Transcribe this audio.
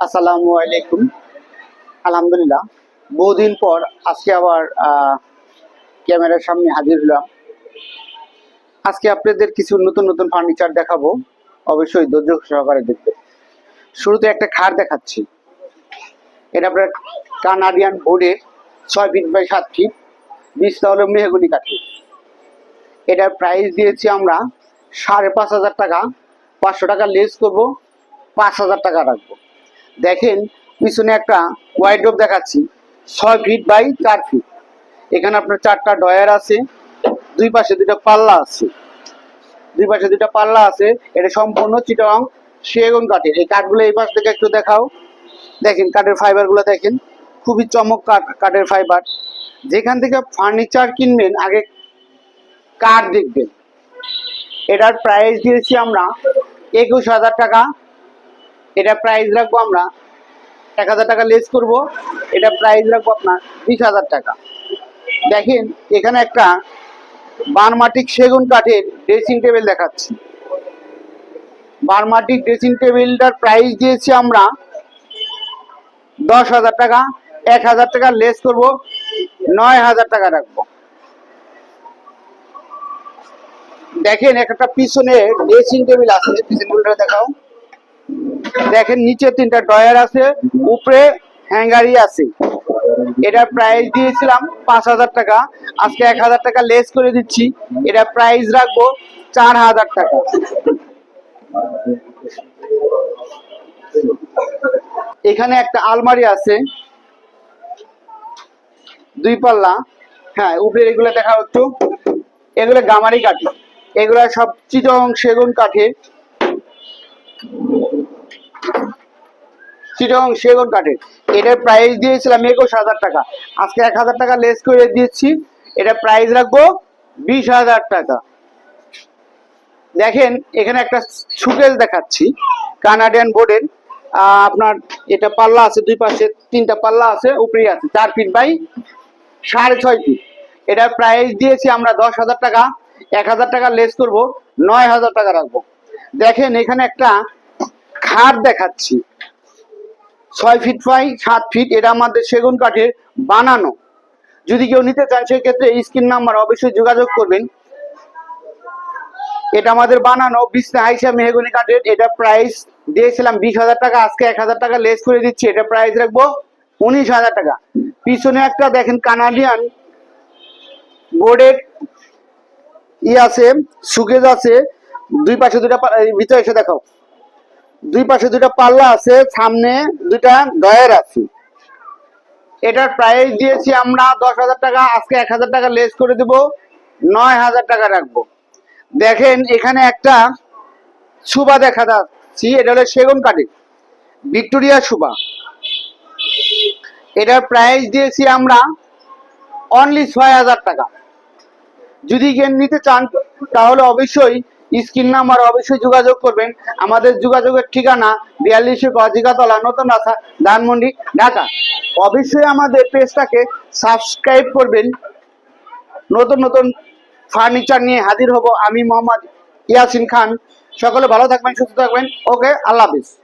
আসসালামু আলাইকুম। আলহামদুলিল্লাহ, বহুদিন পর আজকে আবার ক্যামেরার সামনে হাজির হলাম। আজকে আপনাদের কিছু নতুন নতুন ফার্নিচার দেখাবো। অবশ্যই ধৈর্য সহকারে দেখবে শুরুতে একটা খাট দেখাচ্ছি। এটা আপনার কানাডিয়ান বোর্ডের ছয় ফিট বাই সাত ফিট বীজটা হলো মেহগুনি কাঠি এটার প্রাইস দিয়েছি আমরা সাড়ে পাঁচ হাজার টাকা। পাঁচশো টাকা লেস করব, পাঁচ হাজার টাকা রাখব। দেখেন, পিছনে একটা ওয়াইড্রোপ দেখাচ্ছি। ছয় ফিট বাই চার ফিট এখানে আপনার চারটা ডয়ার আছে, দুই পাশে দুটো পাল্লা আছে। দুই পাশে দুটো পাল্লা আছে, এটা সম্পূর্ণ চিটং সেগুন কাঠের। এই কাঠগুলো এই পাশ থেকে একটু দেখাও। দেখেন, কাঠের ফাইবারগুলো দেখেন, খুবই চমক কাঠ কাঠের ফাইবার যেখান থেকে ফার্নিচার কিনবেন, আগে কাঠ দেখবেন। এটার প্রাইস দিয়েছি আমরা একুশ হাজার টাকা। এটা প্রাইস রাখব আমরা এক হাজার টাকা লেস করব। এটা প্রাইস রাখব আপনার বিশ হাজার টাকা। দেখেন, এখানে একটা বারমাটিক সেগুন কাঠের ড্রেসিং টেবিল দেখাচ্ছি। বারমাটিক ড্রেসিং টেবিলটার প্রাইস দিয়েছি আমরা দশ হাজার টাকা। এক হাজার টাকা লেস করব, নয় হাজার টাকা রাখব। দেখেন একটা পিছনে ড্রেসিং টেবিল আছে। টেবিলটা দেখাও। দেখেন, নিচে তিনটা ডয়ার আছে, উপরে হ্যাঙ্গারি আছে। এটা প্রাইস দিয়েছিলাম পাঁচ হাজার টাকা, আজকে এক হাজার টাকা লেস করে দিচ্ছি। এটা প্রাইস রাখব চার হাজার টাকা। এখানে একটা আলমারি আছে, দুই পাল্লা। হ্যাঁ উপরে এগুলো দেখা একটু। এগুলো গামারি কাঠি। এগুলো সব চিটং সেগুন কাঠের। চিটং সেগুন কাঠের এটার প্রাইস দিয়েছিলাম একুশ হাজার টাকা। আজকে এক হাজার টাকা লেস করে দিচ্ছি। এটা প্রাইস রাখব বিশ হাজার টাকা। দেখেন, এখানে একটা সুকেস দেখাচ্ছি কানাডিয়ান বোর্ডের আপনার এটা পাল্লা আছে দুই পাশে, তিনটা পাল্লা আছে, উপরেই আছে, চার ফিট বাই সাড়ে ছয় ফিট এটার প্রাইস দিয়েছি আমরা দশ হাজার টাকা। এক হাজার টাকা লেস করব, নয় হাজার টাকা রাখব। দেখেন, এখানে একটা খাট দেখাচ্ছি। ছয় ফিট বাই সাত ফিট এটা আমাদের সেগুন কাঠের বানানো। যদি কেউ নিতে চান সেক্ষেত্রে স্ক্রিন নাম্বার অবশ্যই যোগাযোগ করবেন। এটা আমাদের বানানো, বিছনা, হাইসা, মেহগুনি কাঠের। এটা প্রাইস দিয়েছিলাম বিশ হাজার টাকা, আজকে এক হাজার টাকা লেস করে দিচ্ছি। এটা প্রাইস রাখব উনিশ হাজার টাকা। পিছনে একটা দেখেন কানাডিয়ান বোর্ডের ই আছে, সুকেজ আছে। দুই পাশে দুটা ভিতরে এসে দেখো দুই পাশে দুটা পাল্লা আছে, সামনে দুটা ডয়ার আছে। এটার প্রাইস দিয়েছি আমরা দশ হাজার টাকা, আজকে এক হাজার টাকা লেস করে দেব, নয় হাজার টাকা রাখব। দেখেন, এখানে একটা সুবা দেখা যাচ্ছি, এটা হলো সেগুন কাঠের, ভিক্টোরিয়া সুবা। এটার প্রাইস দিয়েছি আমরা অনলি ছয় হাজার টাকা। যদি গেম নিতে চান, তাহলে অবশ্যই স্ক্রিন নাম্বার অবশ্যই যোগাযোগ করবেন। আমাদের যোগাযোগের ঠিকানা বিয়াল্লিশে গজিকাতলা নতুন রাস্তা, ধানমন্ডি, ঢাকা। অবশ্যই আমাদের পেজটাকে সাবস্ক্রাইব করবেন। নতুন নতুন ফার্নিচার নিয়ে হাজির হব আমি মোহাম্মদ ইয়াসিন খান। সকলে ভালো থাকবেন, সুস্থ থাকবেন। ওকে, আল্লাহ হাফিজ।